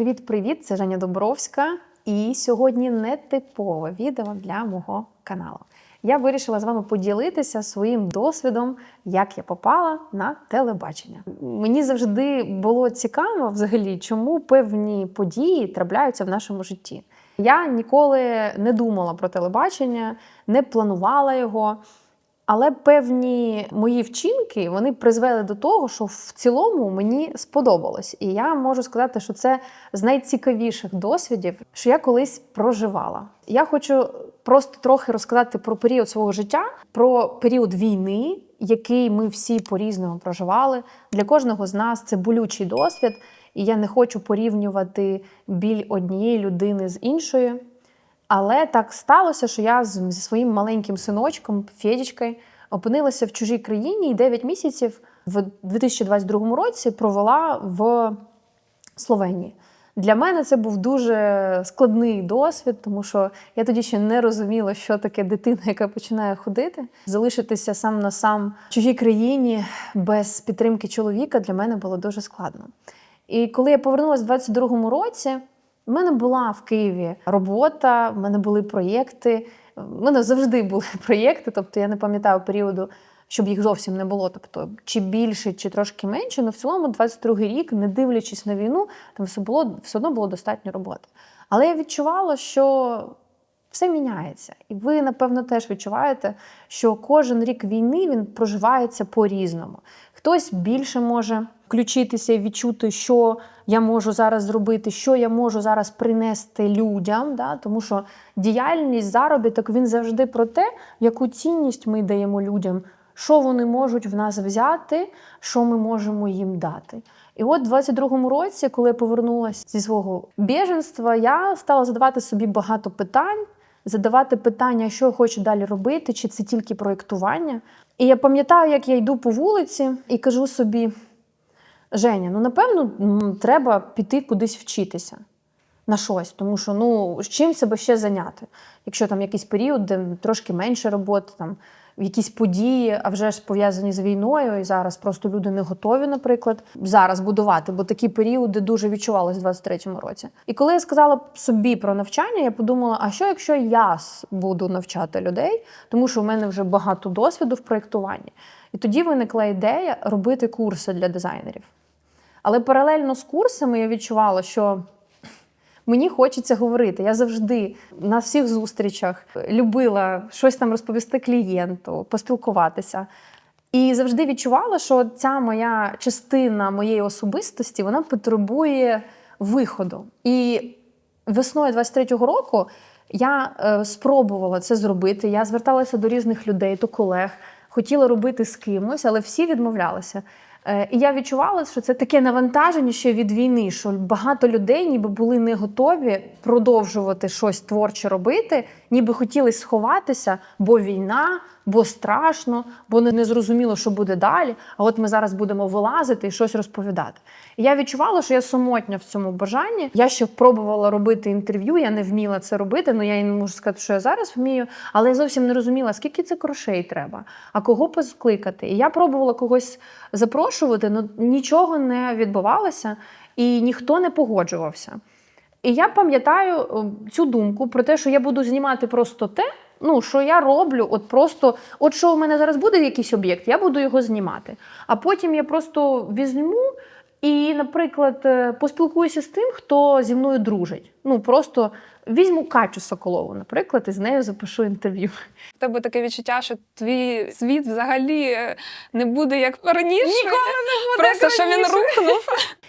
Привіт-привіт! Це Женя Добровська. І сьогодні нетипове відео для мого каналу. Я вирішила з вами поділитися своїм досвідом, як я попала на телебачення. Мені завжди було цікаво, взагалі, чому певні події трапляються в нашому житті. Я ніколи не думала про телебачення, не планувала його. Але певні мої вчинки вони призвели до того, що в цілому мені сподобалось. І я можу сказати, що це з найцікавіших досвідів, що я колись проживала. Я хочу просто трохи розказати про період свого життя, про період війни, який ми всі по-різному проживали. Для кожного з нас це болючий досвід, і я не хочу порівнювати біль однієї людини з іншою. Але так сталося, що я зі своїм маленьким синочком Федічкою опинилася в чужій країні і 9 місяців в 2022 році провела в Словенії. Для мене це був дуже складний досвід, тому що я тоді ще не розуміла, що таке дитина, яка починає ходити. Залишитися сам на сам в чужій країні без підтримки чоловіка для мене було дуже складно. І коли я повернулася в 22-му році, в мене була в Києві робота, в мене були проєкти. В мене завжди були проєкти, тобто я не пам'ятаю періоду, щоб їх зовсім не було. Тобто, чи більше, чи трошки менше. але в цілому 22-й рік, не дивлячись на війну, там все було все одно було достатньо роботи. Але я відчувала, що все міняється. І ви, напевно, теж відчуваєте, що кожен рік війни він проживається по-різному. Хтось більше може включитися і відчути, що я можу зараз зробити, що я можу зараз принести людям. Да? Тому що діяльність, заробіток він завжди про те, яку цінність ми даємо людям, що вони можуть в нас взяти, що ми можемо їм дати. І от в 22-му році, коли я повернулася зі свого біженства, я стала задавати собі багато питань, задавати питання, що я хочу далі робити, чи це тільки проєктування. І я пам'ятаю, як я йду по вулиці і кажу собі: Женя, ну напевно, треба піти кудись вчитися на щось, тому що ну чим себе ще зайняти? Якщо там якийсь період, де трошки менше роботи, там якісь події, а вже ж пов'язані з війною, і зараз просто люди не готові, наприклад, зараз будувати, бо такі періоди дуже відчувалися в 23-му році. І коли я сказала собі про навчання, я подумала: а що якщо я буду навчати людей, тому що в мене вже багато досвіду в проєктуванні. І тоді виникла ідея робити курси для дизайнерів. Але паралельно з курсами я відчувала, що мені хочеться говорити. Я завжди на всіх зустрічах любила щось там розповісти клієнту, поспілкуватися. І завжди відчувала, що ця моя частина моєї особистості вона потребує виходу. І весною 23-го року я е, спробувала це зробити. Я зверталася до різних людей, до колег, хотіла робити з кимось, але всі відмовлялися. Е, І я відчувала, що це таке навантаження ще від війни, що багато людей ніби були не готові продовжувати щось творче робити, ніби хотіли сховатися, бо війна, бо страшно, бо не зрозуміло, що буде далі. А от ми зараз будемо вилазити і щось розповідати. І я відчувала, що я самотня в цьому бажанні. Я ще пробувала робити інтерв'ю, я не вміла це робити. Ну я і не можу сказати, що я зараз вмію, але я зовсім не розуміла, скільки це грошей треба, а кого поскликати. І я пробувала когось запрошувати, але нічого не відбувалося і ніхто не погоджувався. І я пам'ятаю е, цю думку про те, що я буду знімати просто те, ну що я роблю, от просто, от що у мене зараз буде якийсь об'єкт, я буду його знімати. А потім я просто візьму і, наприклад, е, поспілкуюся з тим, хто зі мною дружить. Ну просто візьму Катю Соколову, наприклад, і з нею запишу інтерв'ю. В тебе таке відчуття, що твій світ взагалі е, не буде як раніше. Ніколи не буде Просто як що він рухнув.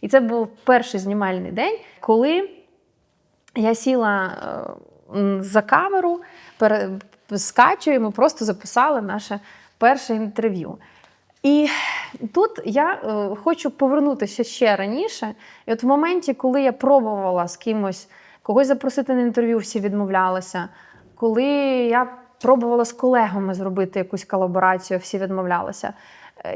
І це був перший знімальний день, коли я сіла е, за камеру Катєю, і ми просто записали наше перше інтерв'ю. І тут я е, хочу повернутися ще раніше. І от в моменті, коли я пробувала з кимось когось запросити на інтерв'ю, всі відмовлялися. Коли я пробувала з колегами зробити якусь колаборацію, всі відмовлялися.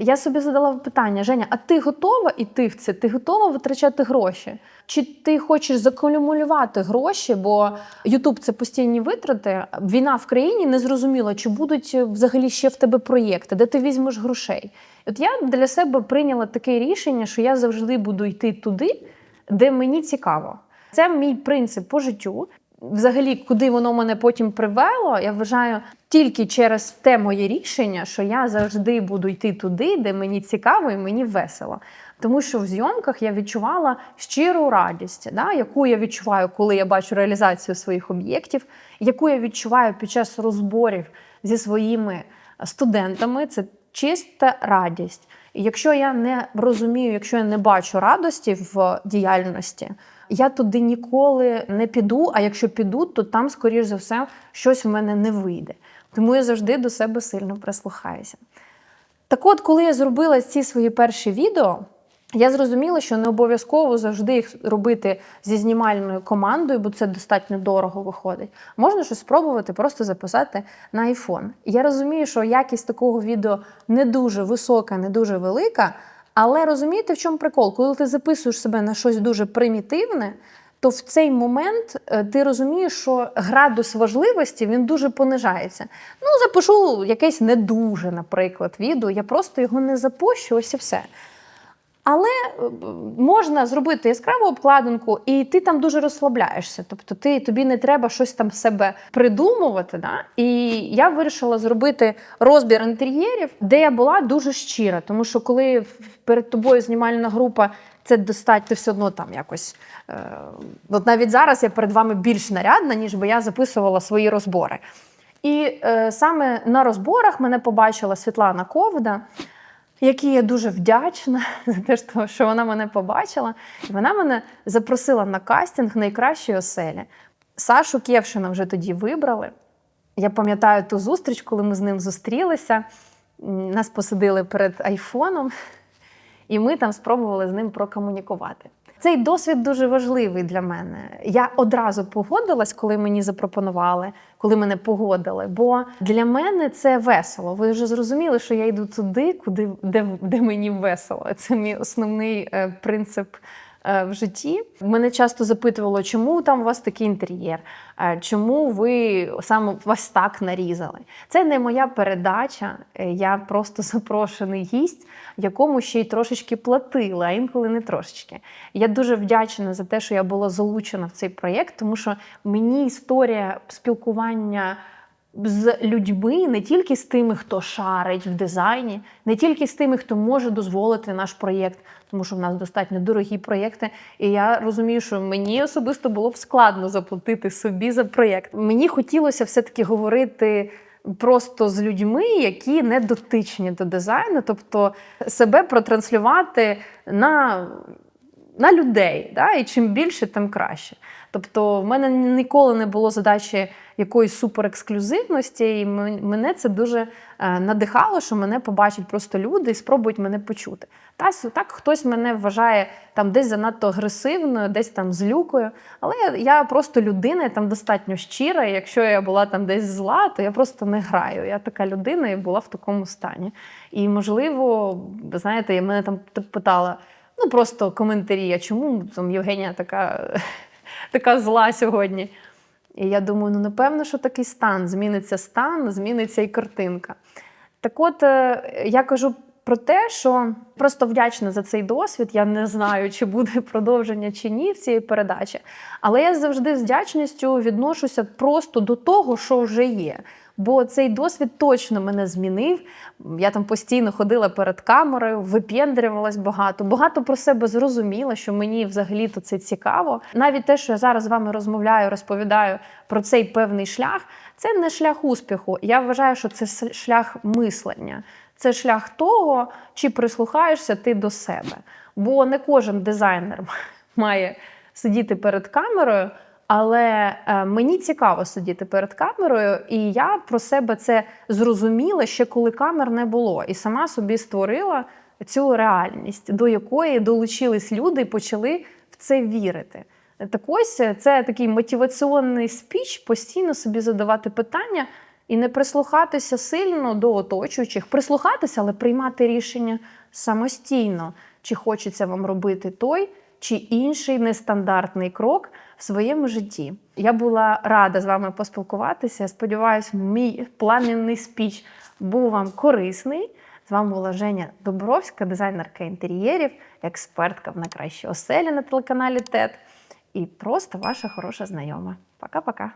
Я собі задала питання: Женя, а ти готова йти в це? Ти готова витрачати гроші? Чи ти хочеш закумулювати гроші? Бо Ютуб це постійні витрати. Війна в країні не зрозуміло, чи будуть взагалі ще в тебе проєкти, де ти візьмеш грошей. От я для себе прийняла таке рішення, що я завжди буду йти туди, де мені цікаво. Це мій принцип по життю. Взагалі, куди воно мене потім привело, я вважаю тільки через те моє рішення, що я завжди буду йти туди, де мені цікаво і мені весело. Тому що в зйомках я відчувала щиру радість, да, яку я відчуваю, коли я бачу реалізацію своїх об'єктів, яку я відчуваю під час розборів зі своїми студентами. Це чиста радість. І якщо я не розумію, якщо я не бачу радості в діяльності, я туди ніколи не піду. А якщо піду, то там, скоріш за все, щось в мене не вийде. Тому я завжди до себе сильно прислухаюся. Так от, коли я зробила ці свої перші відео, я зрозуміла, що не обов'язково завжди їх робити зі знімальною командою, бо це достатньо дорого виходить. Можна щось спробувати просто записати на iPhone. Я розумію, що якість такого відео не дуже висока, не дуже велика. Але розумієте, в чому прикол? Коли ти записуєш себе на щось дуже примітивне, то в цей момент е, ти розумієш, що градус важливості він дуже понижається. Ну, запишу якесь не дуже, наприклад, відео, я просто його не запущу, ось і все. Але е, можна зробити яскраву обкладинку, і ти там дуже розслабляєшся. Тобто ти, тобі не треба щось там себе придумувати. Да? І я вирішила зробити розбір інтер'єрів, де я була дуже щира. Тому що коли перед тобою знімальна група, це достатньо все одно там якось. Е, от навіть зараз я перед вами більш нарядна, ніж би я записувала свої розбори. І е, саме на розборах мене побачила Світлана Ковда якій я дуже вдячна за те, що- вона мене побачила. І вона мене запросила на кастинг найкращої оселі. Сашу Кєвшина вже тоді вибрали. Я пам'ятаю ту зустріч, коли ми з ним зустрілися. Нас посадили перед айфоном, і ми там спробували з ним прокомунікувати. Цей досвід дуже важливий для мене. Я одразу погодилась, коли мені запропонували, коли мене погодили. Бо для мене це весело. Ви вже зрозуміли, що я йду туди, куди де, де мені весело. Це мій основний е, принцип. Е, В житті мене часто запитувало, чому там у вас такий інтер'єр, Е, чому ви саме вас так нарізали. Це не моя передача. е, Я просто запрошений гість, якому ще й трошечки платили, а інколи не трошечки. Я дуже вдячна за те, що я була залучена в цей проєкт, тому що мені історія спілкування. З людьми, не тільки з тими, хто шарить в дизайні, не тільки з тими, хто може дозволити наш проєкт, тому що в нас достатньо дорогі проєкти. І я розумію, що мені особисто було б складно заплатити собі за проєкт. Мені хотілося все-таки говорити просто з людьми, які не дотичні до дизайну, тобто себе протранслювати на, на людей. Да? І чим більше, тим краще. Тобто, в мене ніколи не було задачі якоїсь суперексклюзивності, і мене це дуже е, надихало, що мене побачать просто люди і спробують мене почути. Та так хтось мене вважає там десь занадто агресивною, десь там злюкою. Але я, просто людина, я там достатньо щира. І якщо я була там десь зла, то я просто не граю. Я така людина і була в такому стані. І можливо, знаєте, я мене там питала. Ну, просто коментарі, а чому там Євгенія така, така зла сьогодні? І я думаю, ну напевно, що такий стан. Зміниться стан, зміниться і картинка. Так от, е, я кажу про те, що просто вдячна за цей досвід. Я не знаю, чи буде продовження чи ні в цій передачі. Але я завжди з вдячністю відношуся просто до того, що вже є. Бо цей досвід точно мене змінив. Я там постійно ходила перед камерою, випендрювалась багато, багато про себе зрозуміла, що мені взагалі-то це цікаво. Навіть те, що я зараз з вами розмовляю, розповідаю про цей певний шлях, це не шлях успіху. Я вважаю, що це шлях мислення. Це шлях того, чи прислухаєшся ти до себе. Бо не кожен дизайнер має сидіти перед камерою. Але е, мені цікаво сидіти перед камерою, і я про себе це зрозуміла ще коли камер не було, і сама собі створила цю реальність, до якої долучились люди і почали в це вірити. Так ось е, це такий мотиваційний спіч, постійно собі задавати питання і не прислухатися сильно до оточуючих, прислухатися, але приймати рішення самостійно, чи хочеться вам робити той чи інший нестандартний крок в своєму житті. Я була рада з вами поспілкуватися. Сподіваюсь, мій пламінний спіч був вам корисний. З вами була Женя Добровська, дизайнерка інтер'єрів, експертка в найкращій оселі на телеканалі ТЕД і просто ваша хороша знайома. Пока-пока.